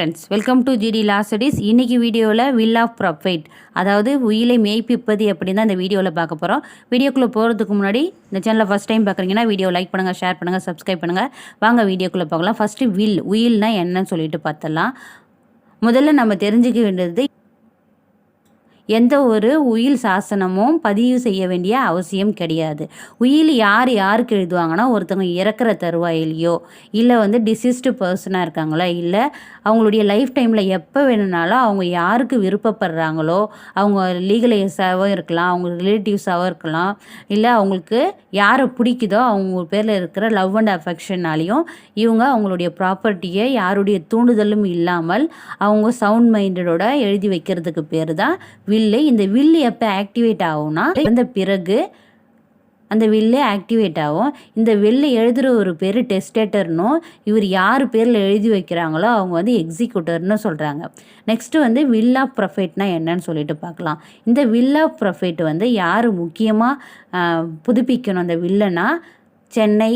Friends welcome to GT law studies இன்னைக்கு வீடியோவில் will of profit அதாவது உயிலை மேய்ப்பிப்பது அப்படின்னு தான் இந்த வீடியோவில் பார்க்க போகிறோம் வீடியோக்குள்ளே போகிறதுக்கு முன்னாடி இந்த சேனலில் ஃபஸ்ட் டைம் பார்க்குறீங்கன்னா வீடியோ லைக் பண்ணுங்கள் ஷேர் பண்ணுங்கள் சப்ஸ்கிரைப் பண்ணுங்கள் வாங்க வீடியோக்குள்ளே பார்க்கலாம் ஃபஸ்ட்டு வில் உயில்னால் என்னன்னு சொல்லிட்டு பார்த்தலாம் முதல்ல நம்ம தெரிஞ்சுக்க வேண்டியது எந்த ஒரு உயில் சாசனமும் பதிவு செய்ய வேண்டிய அவசியம் கிடையாது. உயில் யார் யாருக்கு எழுதுவாங்கன்னா ஒருத்தவங்க இறக்குற தருவாயிலையோ இல்லை வந்து டிசீஸ்டு பர்சனாக இருக்காங்களோ இல்லை அவங்களுடைய லைஃப் டைமில் எப்போ வேணும்னாலும் அவங்க யாருக்கு விருப்பப்படுறாங்களோ அவங்க லீகலைஸாகவும் இருக்கலாம் அவங்க ரிலேட்டிவ்ஸாகவும் இருக்கலாம் இல்லை அவங்களுக்கு யாரை பிடிக்குதோ அவங்க பேரில் இருக்கிற லவ் அண்ட் அஃபெக்ஷனாலையும் இவங்க அவங்களுடைய ப்ராப்பர்ட்டியை யாருடைய தூண்டுதலும் இல்லாமல் அவங்க சவுண்ட் மைண்டடோட எழுதி வைக்கிறதுக்கு பேர் தான் வில்லு இந்த வில்லு எப்போ ஆக்டிவேட் ஆகும்னா இந்த பிறகு அந்த வில்லே ஆக்டிவேட் ஆகும். இந்த வில்லு எழுதுகிற ஒரு பேர் டெஸ்டேட்டர்னும் இவர் யார் பேரில் எழுதி வைக்கிறாங்களோ அவங்க வந்து எக்ஸிக்யூட்டர்னு சொல்கிறாங்க நெக்ஸ்ட்டு வந்து வில் ஆஃப் ப்ரொஃபைட்னா என்னன்னு சொல்லிட்டு பார்க்கலாம். இந்த வில் ஆஃப் ப்ரொஃபைட் வந்து யார் முக்கியமாக புதுப்பிக்கணும் அந்த வில்லனா சென்னை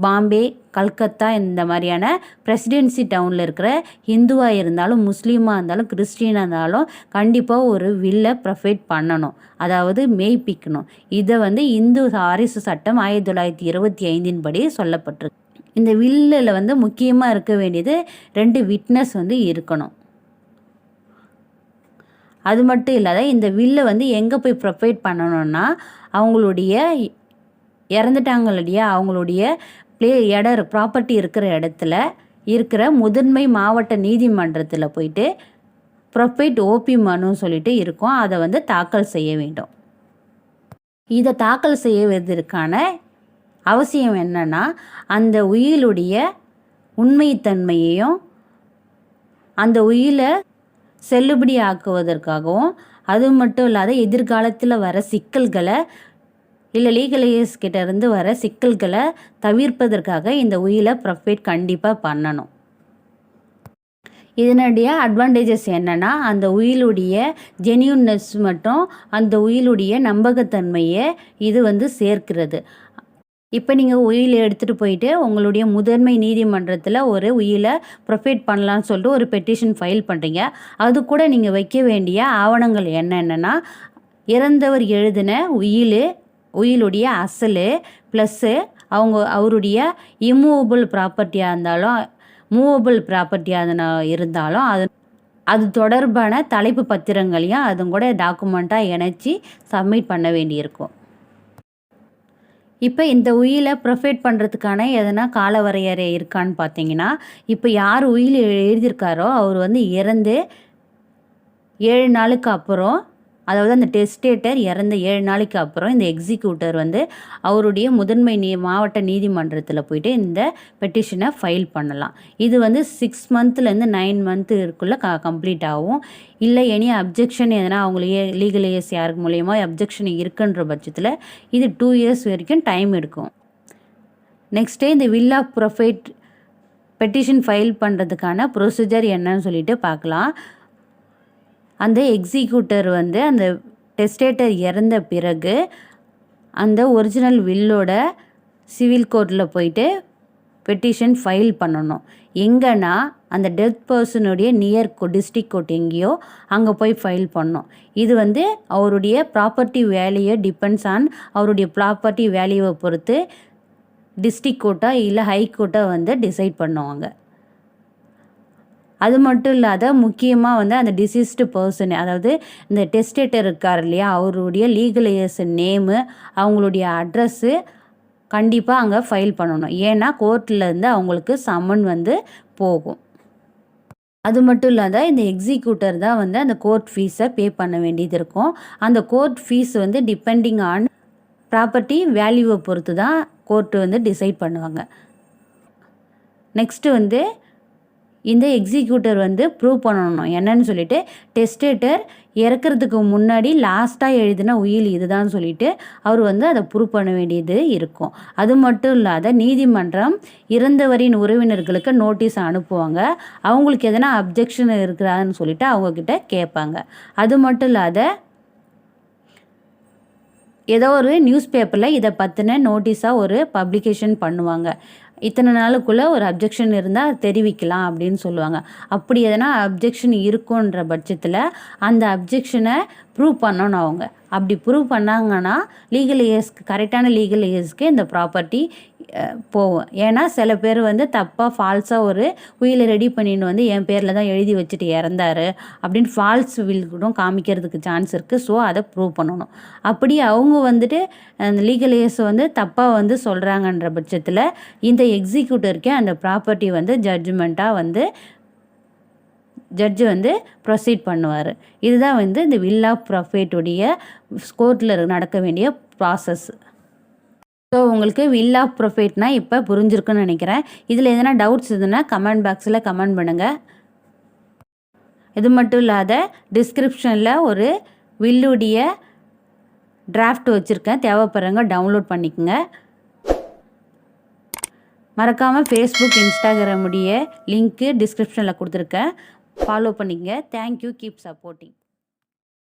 பாம்பே கல்கத்தா இந்த மாதிரியான பிரசிடென்சி டவுனில் இருக்கிற ஹிந்துவாக இருந்தாலும் முஸ்லீமாக இருந்தாலும் கிறிஸ்டினாக இருந்தாலும் கண்டிப்பாக ஒரு வில்லை ப்ரொஃபைட் பண்ணணும். அதாவது மெய்ப்பிக்கணும். இதை வந்து இந்து வாரிசு சட்டம் ஆயிரத்தி தொள்ளாயிரத்தி இருபத்தி ஐந்தின் படி சொல்லப்பட்டிருக்கு. இந்த வில்லில் வந்து முக்கியமாக இருக்க வேண்டியது ரெண்டு விட்னஸ் வந்து இருக்கணும். அது மட்டும் இல்லாத இந்த வில்லை வந்து எங்கே போய் ப்ரொவைட் பண்ணணும்னா அவங்களுடைய இறந்துட்டாங்க இல்லையா அவங்களுடைய ப்ளே இடம் ப்ராப்பர்ட்டி இருக்கிற இடத்துல இருக்கிற முதன்மை மாவட்ட நீதிமன்றத்தில் போயிட்டு ப்ரொஃபைட் ஓபி மனு சொல்லிட்டு இருக்கும். அதை வந்து தாக்கல் செய்ய வேண்டும். இதை தாக்கல் செய்வதற்கான அவசியம் என்னன்னா அந்த உயிலுடைய உண்மைத்தன்மையையும் அந்த உயிலை செல்லுபடி ஆக்குவதற்காகவும் அது மட்டும் இல்லாத எதிர்காலத்தில் வர சிக்கல்களை இல்லை லீகலைஸ் கிட்ட இருந்து வர சிக்கல்களை தவிர்ப்பதற்காக இந்த உயிலை ப்ரொஃபைட் கண்டிப்பாக பண்ணணும். இதனுடைய அட்வான்டேஜஸ் என்னென்னா அந்த உயிலுடைய ஜெனியூன்னஸ் மட்டும் அந்த உயிலுடைய நம்பகத்தன்மையை இது வந்து சேர்க்கிறது. இப்போ நீங்கள் உயிலை எடுத்துகிட்டு போயிட்டு உங்களுடைய முதன்மை நீதிமன்றத்தில் ஒரு உயிலை ப்ரொஃபைட் பண்ணலான்னு சொல்லிட்டு ஒரு பெட்டிஷன் ஃபைல் பண்ணுறீங்க அது கூட நீங்கள் வைக்க வேண்டிய ஆவணங்கள் என்னென்னா இறந்தவர் எழுதின உயில் உயிலுடைய அசல் ப்ளஸ்ஸு அவங்க அவருடைய இம்மூவபிள் ப்ராப்பர்ட்டியாக இருந்தாலும் மூவபிள் ப்ராப்பர்ட்டியாக இருந்தாலும் அது அது தொடர்பான தலைப்பு பத்திரங்களையும் அதுவும் கூட டாக்குமெண்ட்டாக இணைச்சி சப்மிட் பண்ண வேண்டியிருக்கும். இப்போ இந்த உயிலை ப்ரொஃபைட் பண்ணுறதுக்கான எதனா கால வரையறை இருக்கான்னு பார்த்தீங்கன்னா இப்போ யார் உயில் எழுதியிருக்காரோ அவர் வந்து இறந்து ஏழு நாளுக்கு அப்புறம் அதாவது அந்த டெஸ்டேட்டர் இறந்த ஏழு நாளைக்கு அப்புறம் இந்த எக்ஸிக்யூட்டர் வந்து அவருடைய முதன்மை நீ மாவட்ட நீதிமன்றத்தில் போயிட்டு இந்த பெட்டிஷனை ஃபைல் பண்ணலாம். இது வந்து சிக்ஸ் மந்த்லேருந்து நைன் மந்த்துக்குள்ளே க கம்ப்ளீட் ஆகும். இல்லை எனி அப்ஜெக்ஷன் எதனா அவங்களே லீகல் இயர்ஸ் யாருக்கு மூலயமா அப்ஜெக்ஷன் இருக்குன்ற பட்சத்தில் இது டூ இயர்ஸ் வரைக்கும் டைம் எடுக்கும். நெக்ஸ்ட்டு இந்த will of probate petition file பண்ணுறதுக்கான ப்ரொசீஜர் என்னன்னு சொல்லிட்டு பார்க்கலாம். அந்த எக்ஸிக்யூட்டர் வந்து அந்த டெஸ்டேட்டர் இறந்த பிறகு அந்த ஒரிஜினல் வில்லோட சிவில் கோர்ட்டில் போயிட்டு பெட்டிஷன் ஃபைல் பண்ணணும். எங்கன்னா அந்த டெத் பர்சனுடைய நியர் டிஸ்ட்ரிக் கோர்ட் எங்கேயோ அங்கே போய் ஃபைல் பண்ணோம் இது வந்து அவருடைய ப்ராப்பர்ட்டி வேல்யூ டிபெண்ட்ஸ் ஆன் அவருடைய ப்ராப்பர்ட்டி வேல்யூவை பொறுத்து டிஸ்ட்ரிக் கோர்ட்டாக இல்லை ஹை கோர்ட்டாக வந்து டிசைட் பண்ணுவாங்க. அது மட்டும் இல்லாத முக்கியமாக வந்து அந்த டிசீஸ்டு பர்சன் அதாவது இந்த டெஸ்டேட்டர் இருக்கார் இல்லையா அவருடைய லீகலைசன் நேமு அவங்களுடைய அட்ரஸ்ஸு கண்டிப்பாக அங்கே ஃபைல் பண்ணணும். ஏன்னா கோர்ட்லேருந்து அவங்களுக்கு சம்மன் வந்து போகும். அது மட்டும் இல்லாத இந்த எக்ஸிக்யூட்டர் தான் வந்து அந்த கோர்ட் ஃபீஸை பே பண்ண வேண்டியது இருக்கும். அந்த கோர்ட் ஃபீஸ் வந்து டிபெண்டிங் ஆன் ப்ராப்பர்ட்டி வேல்யூவை பொறுத்து தான் கோர்ட்டு வந்து டிசைட் பண்ணுவாங்க. நெக்ஸ்ட்டு வந்து இந்த எக்ஸிக்யூட்டர் வந்து ப்ரூவ் பண்ணணும். என்னன்னு சொல்லிட்டு டெஸ்டேட்டர் இறக்கிறதுக்கு முன்னாடி லாஸ்ட்டாக எழுதின உயில் இதுதான் சொல்லிட்டு அவர் வந்து அதை ப்ரூவ் பண்ண வேண்டியது இருக்கும். அது மட்டும் இல்லாத நீதிமன்றம் இறந்தவரின் உறவினர்களுக்கு நோட்டீஸ் அனுப்புவாங்க. அவங்களுக்கு எதனா அப்ஜெக்ஷன் இருக்கிறான்னு சொல்லிட்டு அவங்கக்கிட்ட கேட்பாங்க. அது மட்டும் இல்லாத ஏதோ ஒரு நியூஸ் பேப்பரில் இதை பற்றின நோட்டீஸாக ஒரு பப்ளிகேஷன் பண்ணுவாங்க. இத்தனை நாளுக்குள்ளே ஒரு அப்ஜெக்ஷன் இருந்தால் தெரிவிக்கலாம் அப்படின்னு சொல்லுவாங்க. அப்படி எதனா அப்ஜெக்ஷன் இருக்குன்ற பட்சத்தில் அந்த அப்ஜெக்ஷனை ப்ரூவ் பண்ணணும் அவங்க. அப்படி ப்ரூவ் பண்ணாங்கன்னா லீகல் இயர்ஸ்க்கு கரெக்டான லீகல் இயர்ஸ்க்கு இந்த ப்ராப்பர்ட்டி போவோம். ஏன்னா சில பேர் வந்து தப்பாக ஃபால்ஸாக ஒரு உயிலை ரெடி பண்ணின்னு வந்து என் பேரில் தான் எழுதி வச்சுட்டு இறந்தாரு. அப்படின்னு ஃபால்ஸ் வில் கூட காமிக்கிறதுக்கு சான்ஸ் இருக்குது ஸோ அதை ப்ரூவ் பண்ணணும். அப்படி அவங்க வந்துட்டு அந்த லீகல் வந்து தப்பாக வந்து சொல்கிறாங்கன்ற பட்சத்தில் இந்த எக்ஸிக்யூட்டருக்கே அந்த ப்ராப்பர்ட்டி வந்து ஜட்ஜ்மெண்ட்டாக வந்து ஜட்ஜு வந்து ப்ரொசீட் பண்ணுவார். இதுதான் வந்து இந்த வில் ஆஃப் ப்ராஃபிட்டுடைய கோர்ட்டில் நடக்க வேண்டிய ப்ராசஸ் ஸோ உங்களுக்கு வில் ஆஃப் ப்ரொஃபைட்னா இப்போ புரிஞ்சிருக்குன்னு நினைக்கிறேன். இதில் எதனா டவுட்ஸ் இருந்ததுன்னா கமெண்ட் பாக்ஸில் கமெண்ட் பண்ணுங்கள் இது மட்டும் இல்லாத டிஸ்கிரிப்ஷனில் ஒரு வில்லுடைய டிராஃப்ட் வச்சுருக்கேன். தேவைப்படுறவங்க டவுன்லோட் பண்ணிக்கோங்க. மறக்காமல் ஃபேஸ்புக் இன்ஸ்டாகிராமுடைய லிங்க்கு டிஸ்கிரிப்ஷனில் கொடுத்துருக்கேன். ஃபாலோ பண்ணிக்கங்க. Thank you keep supporting